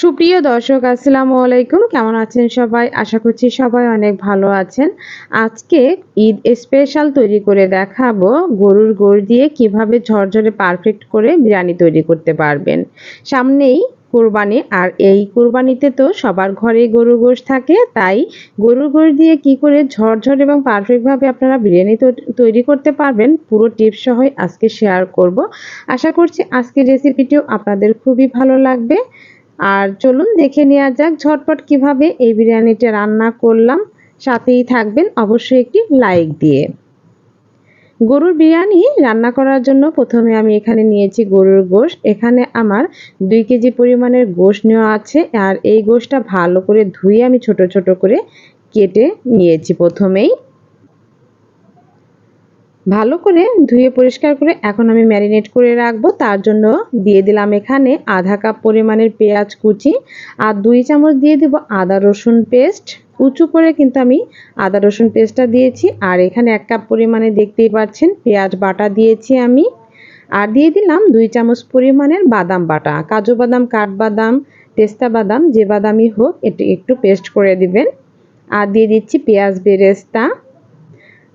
সুপ্রিয় দর্শক, আসসালামু আলাইকুম। কেমন আছেন সবাই? আশা করছি সবাই অনেক ভালো আছেন। আজকে ঈদ স্পেশাল তৈরি করে দেখাবো গরুর গোড় দিয়ে কীভাবে ঝরঝরে পারফেক্ট করে বিরিয়ানি তৈরি করতে পারবেন। সামনেই কোরবানি, আর এই কোরবানিতে তো সবার ঘরে গরুর গোশ থাকে। তাই গরুর গোশ দিয়ে কি করে ঝরঝর এবং পারফেক্টভাবে আপনারা বিরিয়ানি তৈরি করতে পারবেন, পুরো টিপস সহ আজকে শেয়ার করব। আশা করছি আজকের রেসিপিটিও আপনাদের খুবই ভালো লাগবে। আর চলুন দেখে নেওয়া যাক ঝটপট কীভাবে এই বিরিয়ানিটা রান্না করলাম। সাথেই থাকবেন অবশ্যই একটি লাইক দিয়ে। গরুর বিরিয়ানি রান্না করার জন্য প্রথমে আমি এখানে নিয়েছি গরুর গোশ। এখানে আমার দুই কেজি পরিমাণের গোশ নেওয়া আছে আর এই গোশটা ভালো করে ধুয়ে আমি ছোট ছোট করে কেটে নিয়েছি প্রথমেই। ভালো করে ধুয়ে পরিষ্কার করে এখন আমি ম্যারিনেট করে রাখব। তার জন্য দিয়ে দিলাম এখানে আধা কাপ পরিমাণের পেঁয়াজ কুচি আর দুই চামচ দিয়ে দিব আদা রসুন পেস্ট। উঁচু করে কিন্তু আমি আদা রসুন পেস্টটা দিয়েছি আর এখানে এক কাপ পরিমাণে দেখতেই পাচ্ছেন পেঁয়াজ বাটা দিয়েছি আমি। আর দিয়ে দিলাম দুই চামচ পরিমাণের বাদাম বাটা, কাজু বাদাম, কাঠবাদাম, পেস্তা বাদাম, যে বাদামই হোক, এটি একটু পেস্ট করে দিবেন। আর দিয়ে দিচ্ছি পেঁয়াজ বেরেস্তা।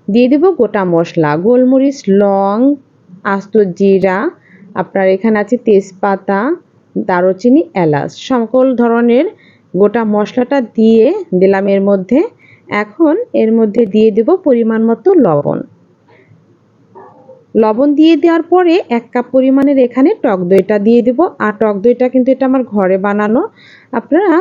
দিয়ে দেব গোটা মশলা, গোলমরিচ, লং, আস্ত জিরা, আপনার এখানে আছে তেজপাতা, দারুচিনি, এলাচ সকল ধরনের গোটা মশলাটা দিয়ে দিলাম এর মধ্যে। এখন এর মধ্যে দিয়ে দেব পরিমাণ মতো লবণ। লবণ দিয়ে দেওয়ার পরে এক কাপ পরিমাণের এখানে টক দইটা দিয়ে দেব। আর টক দইটা কিন্তু এটা আমার ঘরে বানানো। আপনারা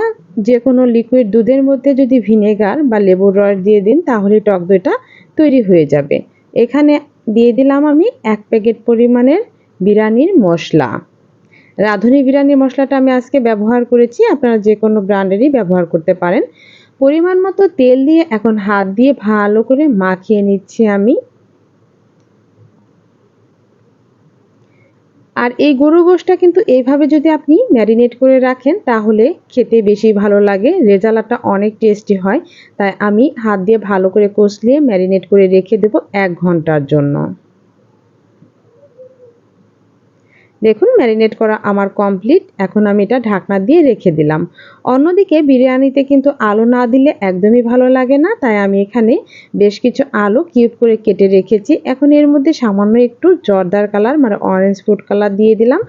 যে কোনো লিকুইড দুধের মধ্যে যদি ভিনেগার বা লেবুর রস দিয়ে দিন, তাহলে টক দইটা তৈরি হয়ে যাবে। এখানে দিয়ে দিলাম আমি এক প্যাকেট পরিমাণের বিরিয়ানির মশলা। রাঁধুনি বিরিয়ানির মশলাটা আমি আজকে ব্যবহার করেছি, আপনারা যে কোনো ব্র্যান্ডেরই ব্যবহার করতে পারেন। পরিমাণ মতো তেল দিয়ে এখন হাত দিয়ে ভালো করে মাখিয়ে নিচ্ছি আমি। আর এই গরু গোশটা কিন্তু এইভাবে যদি আপনি ম্যারিনেট করে রাখেন, তাহলে খেতে বেশি ভালো লাগে রেজালাটা অনেক টেস্টি হয়। তাই আমি হাত দিয়ে ভালো করে কষলিয়ে ম্যারিনেট করে রেখে দেব এক ঘণ্টার জন্য। দেখুন ম্যারিনেট করা আমার কমপ্লিট এখন আমি এটা ঢাকনা দিয়ে রেখে দিলাম। অন্যদিকে বিরিয়ানিতে কিন্তু আলু না দিলে একদমই ভালো লাগে না। তাই আমি এখানে বেশ কিছু আলু কিউব করে কেটে রেখেছি। এখন এর মধ্যে সামান্য একটু জর্দার কালার মানে অরেঞ্জ ফুড কালার দিয়ে দিলাম।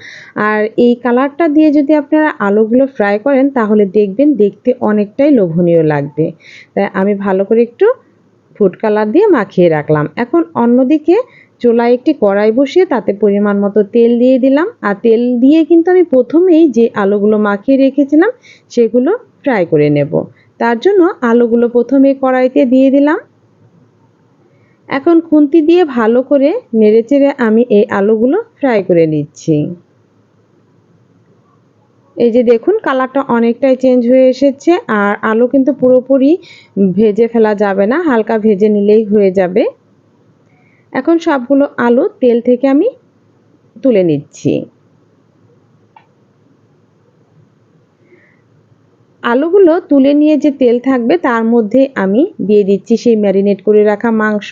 আর এই কালারটা দিয়ে যদি আপনারা আলুগুলো ফ্রাই করেন, তাহলে দেখবেন দেখতে অনেকটাই লোভনীয় লাগবে। তাই আমি ভালো করে একটু ফুড কালার দিয়ে মাখিয়ে রাখলাম। এখন অন্যদিকে চুলায় একটি কড়াই বসিয়ে তাতে পরিমাণ মতো তেল দিয়ে দিলাম। আর তেল দিয়ে কিন্তু আমি প্রথমেই যে আলুগুলো মাখিয়ে রেখেছিলাম, সেগুলো ফ্রাই করে নেব। তার জন্য আলুগুলো প্রথমে কড়াইতে দিয়ে দিলাম। এখন খুন্তি দিয়ে ভালো করে নেড়েচেড়ে আমি এই আলুগুলো ফ্রাই করে নিচ্ছি। এই যে দেখুন, কালারটা অনেকটাই চেঞ্জ হয়ে এসেছে, আর আলু কিন্তু পুরোপুরি ভেজে ফেলা যাবে না, হালকা ভেজে নিলেই হয়ে যাবে। এখন সবগুলো আলু তেল থেকে আমি তুলে নিচ্ছি। আলুগুলো তুলে নিয়ে যে তেল থাকবে তার মধ্যে আমি দিয়ে দিচ্ছি সেই ম্যারিনেট করে রাখা মাংস।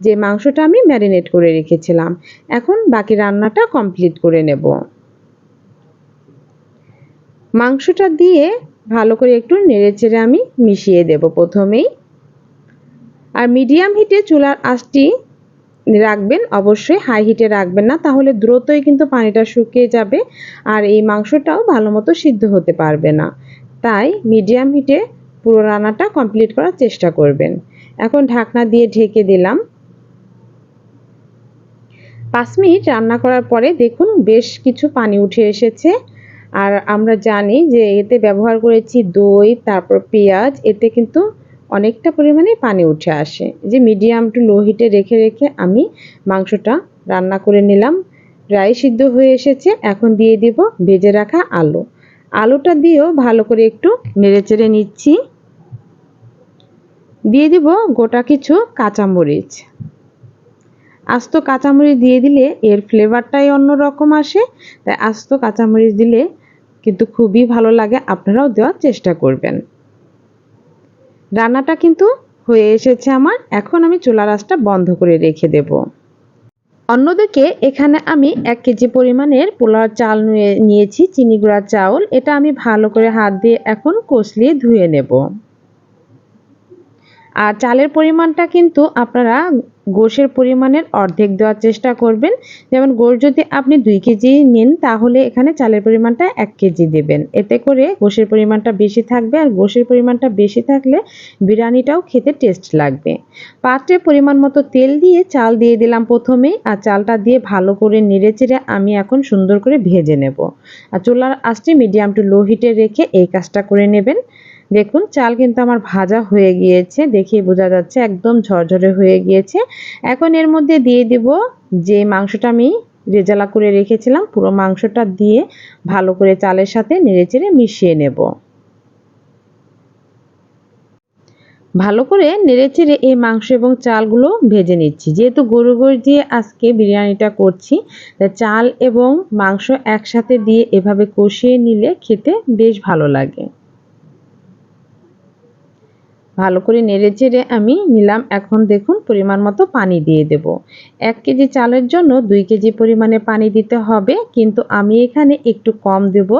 যে মাংসটা আমি ম্যারিনেট করে রেখেছিলাম। এখন বাকি রান্নাটা কমপ্লিট করে নেব। মাংসটা দিয়ে ভালো করে একটু নেড়েচেড়ে আমি মিশিয়ে দেব প্রথমেই। আর মিডিয়াম হিটে চুলার আঁচটি রাখবেন, অবশ্যই হাই হিটে রাখবেন না, তাহলে দ্রুতই কিন্তু পানিটা শুকিয়ে যাবে আর এই মাংসটাও ভালো মতো সিদ্ধ হতে পারবে না। তাই মিডিয়াম হিটে পুরো রান্নাটা কমপ্লিট করার চেষ্টা করবেন। এখন ঢাকনা দিয়ে ঢেকে দিলাম। পাঁচ মিনিট রান্না করার পরে দেখুন বেশ কিছু পানি উঠে এসেছে। আর আমরা জানি যে এতে ব্যবহার করেছি দই, তারপর পেঁয়াজ, এতে কিন্তু অনেকটা পরিমাণে পানি উঠে আসে। যে মিডিয়াম টু লো হিটে রেখে রেখে আমি মাংসটা রান্না করে নিলাম। প্রায় সিদ্ধ হয়ে এসেছে। এখন দিয়ে দিব ভেজে রাখা আলু। আলুটা দিয়েও ভালো করে একটু নেড়েচেড়ে নিচ্ছি। দিয়ে দিব গোটা কিছু কাঁচামরিচ। আস্ত কাঁচামরিচ দিয়ে দিলে এর ফ্লেভারটাই অন্যরকম আসে। তাই আস্ত কাঁচামরিচ দিলে কিন্তু খুবই ভালো লাগে। আপনারাও দেওয়ার চেষ্টা করবেন। রান্নাটা কিন্তু হয়ে এসেছে আমার। এখন আমি চুলা রাসটা বন্ধ করে রেখে দেব। অন্যদিকে এখানে আমি এক কেজি পরিমাণের পোলার চাল নিয়ে নিয়েছি, চিনি গুঁড়া চাউল। এটা আমি ভালো করে হাত দিয়ে এখন কষলিয়ে ধুয়ে নেব। আর চালের পরিমাণটা কিন্তু আপনারা গোশের পরিমাণের অর্ধেক দেওয়ার চেষ্টা করবেন। যেমন গোশ যদি আপনি দুই কেজি নিন, তাহলে এখানে চালের পরিমাণটা এক কেজি দেবেন। এতে করে গোশের পরিমাণটা বেশি থাকবে আর গোশের পরিমাণটা বেশি থাকলে বিরিয়ানিটাও খেতে টেস্ট লাগবে। পাত্রে পরিমাণ মতো তেল দিয়ে চাল দিয়ে দিলাম প্রথমেই। আর চালটা দিয়ে ভালো করে নেড়ে চেড়ে আমি এখন সুন্দর করে ভেজে নেব। আর চুলার আঁচটি মিডিয়াম টু লো হিটে রেখে এই কাজটা করে নেবেন। দেখুন, চাল কিন্তু আমার ভাজা হয়ে গিয়েছে, দেখেই বোঝা যাচ্ছে একদম ঝরঝরে হয়ে গিয়েছে। এখন এর মধ্যে দিয়ে দিব যে মাংসটা আমি রেজালা করে রেখেছিলাম, পুরো মাংসটা দিয়ে ভালো করে চালের সাথে নেড়েচেড়ে মিশিয়ে নেব। ভালো করে নেড়েচেড়ে এই মাংস এবং চালগুলো ভেজে নিচ্ছি। যেহেতু গরু গরু দিয়ে আজকে বিরিয়ানিটা করছি চাল এবং মাংস একসাথে দিয়ে এভাবে কষিয়ে নিলে খেতে বেশ ভালো লাগে। ভালো করে নেড়ে চেড়ে আমি নিলাম। এখন দেখুন, পরিমাণ মতো পানি দিয়ে দেব। এক কেজি চালের জন্য দুই কেজি পরিমাণে পানি দিতে হবে। কিন্তু আমি এখানে একটু কম দেব।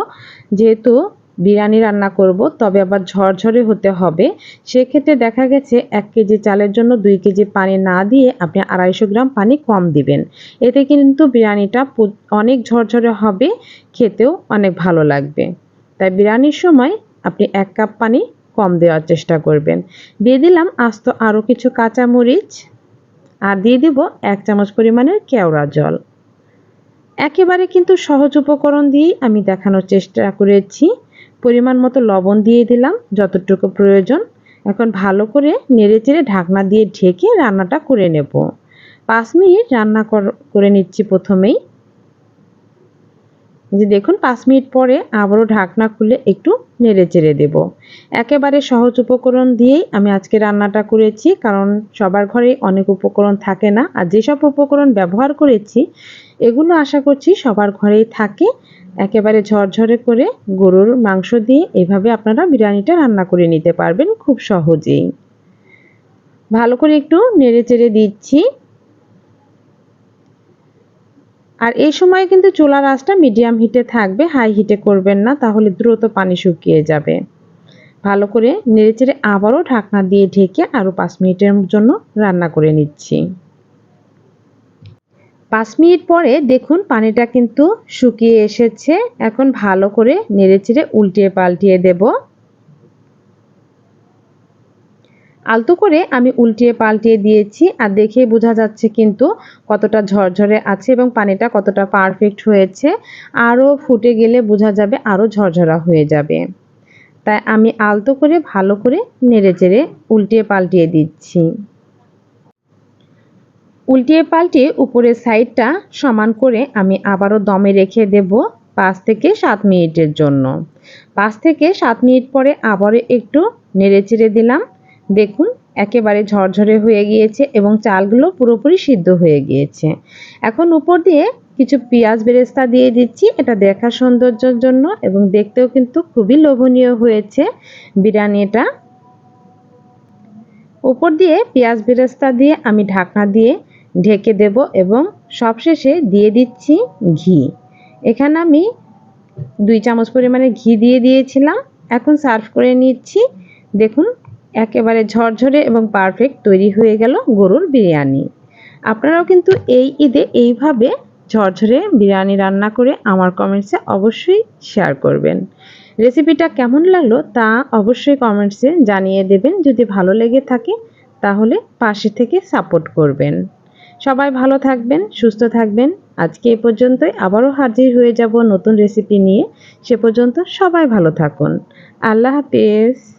যেহেতু বিরিয়ানি রান্না করব, তবে আবার ঝরঝরে হতে হবে। সেক্ষেত্রে দেখা গেছে, এক কেজি চালের জন্য দুই কেজি পানি না দিয়ে আপনি আড়াইশো গ্রাম পানি কম দিবেন। এতে কিন্তু বিরিয়ানিটা অনেক ঝরঝরে হবে, খেতেও অনেক ভালো লাগবে। তাই বিরিয়ানির সময় আপনি এক কাপ পানি কম দেওয়ার চেষ্টা করবেন। দিয়ে দিলাম আস্ত আরও কিছু কাঁচামরিচ আর দিয়ে দিব এক চামচ পরিমাণের কেওড়া জল। একেবারে কিন্তু সহজ উপকরণ দিয়েই আমি দেখানোর চেষ্টা করেছি। পরিমাণ মতো লবণ দিয়ে দিলাম, যতটুকু প্রয়োজন। এখন ভালো করে নেড়ে চেড়ে ঢাকনা দিয়ে ঢেকে রান্নাটা করে নেব। পাঁচ মিনিট রান্না করে নিচ্ছি প্রথমেই। যে দেখুন, পাঁচ মিনিট পরে আবারও ঢাকনা খুলে একটু নেড়ে চেড়ে দেব। একেবারে সহজ উপকরণ দিয়েই আমি আজকে রান্নাটা করেছি, কারণ সবার ঘরে অনেক উপকরণ থাকে না। আর যেসব উপকরণ ব্যবহার করেছি, এগুলো আশা করছি সবার ঘরেই থাকে। একেবারে ঝরঝরে করে গরুর মাংস দিয়ে এভাবে আপনারা বিরিয়ানিটা রান্না করে নিতে পারবেন খুব সহজেই। ভালো করে একটু নেড়ে চেড়ে দিচ্ছি। আর এই সময় কিন্তু চুলার আঁচটা মিডিয়াম হিটে থাকবে হাই হিটে করবেন না, তাহলে দ্রুত পানি শুকিয়ে যাবে। ভালো করে নেড়েচেড়ে আবারও ঢাকনা দিয়ে ঢেকে আরও পাঁচ মিনিটের জন্য রান্না করে নিচ্ছি। পাঁচ মিনিট পরে দেখুন পানিটা কিন্তু শুকিয়ে এসেছে। এখন ভালো করে নেড়েচেড়ে উল্টিয়ে পাল্টিয়ে দেবো। আলতো করে আমি উল্টিয়ে পাল্টিয়ে দিয়েছি আর দেখে বোঝা যাচ্ছে কিন্তু কতটা ঝরঝরে আছে এবং পানিটা কতটা পারফেক্ট হয়েছে। আরও ফুটে গেলে বোঝা যাবে আরও ঝরঝরা হয়ে যাবে। তাই আমি আলতো করে ভালো করে নেড়ে চেড়ে উল্টিয়ে পাল্টিয়ে দিচ্ছি। উল্টিয়ে পাল্টিয়ে উপরের সাইডটা সমান করে আমি আবারও দমে রেখে দেব পাঁচ থেকে সাত মিনিটের জন্য। পাঁচ থেকে সাত মিনিট পরে আবারও একটু নেড়ে চেড়ে দিলাম। দেখুন, একেবারে ঝরঝরে হয়ে গিয়েছে এবং চালগুলো পুরোপুরি সিদ্ধ হয়ে গিয়েছে। এখন উপর দিয়ে কিছু পেঁয়াজ বেরেস্তা দিয়ে দিচ্ছি। এটা দেখার সৌন্দর্যের জন্য এবং দেখতেও কিন্তু খুবই লোভনীয় হয়েছে বিরিয়ানিটা। উপর দিয়ে পেঁয়াজ বেরেস্তা দিয়ে আমি ঢাকনা দিয়ে ঢেকে দেব এবং সবশেষে দিয়ে দিচ্ছি ঘি। এখানে আমি দুই চামচ পরিমাণে ঘি দিয়ে দিয়েছিলাম। এখন সার্ভ করে নিচ্ছি। দেখুন একেবারে ঝরঝরে এবং পারফেক্ট তৈরি হয়ে গেল গরুর বিরিয়ানি। আপনারাও কিন্তু এই ঈদে এইভাবে ঝরঝরে বিরিয়ানি রান্না করে আমার কমেন্টসে অবশ্যই শেয়ার করবেন। রেসিপিটা কেমন লাগল তা অবশ্যই কমেন্টসে জানিয়ে দেবেন। যদি ভালো লেগে থাকে, তাহলে পাশে থেকে সাপোর্ট করবেন। সবাই ভালো থাকবেন, সুস্থ থাকবেন। আজকে এ পর্যন্তই। আবারও হাজির হয়ে যাব নতুন রেসিপি নিয়ে। সে পর্যন্ত সবাই ভালো থাকুন। আল্লাহ হাফিজ।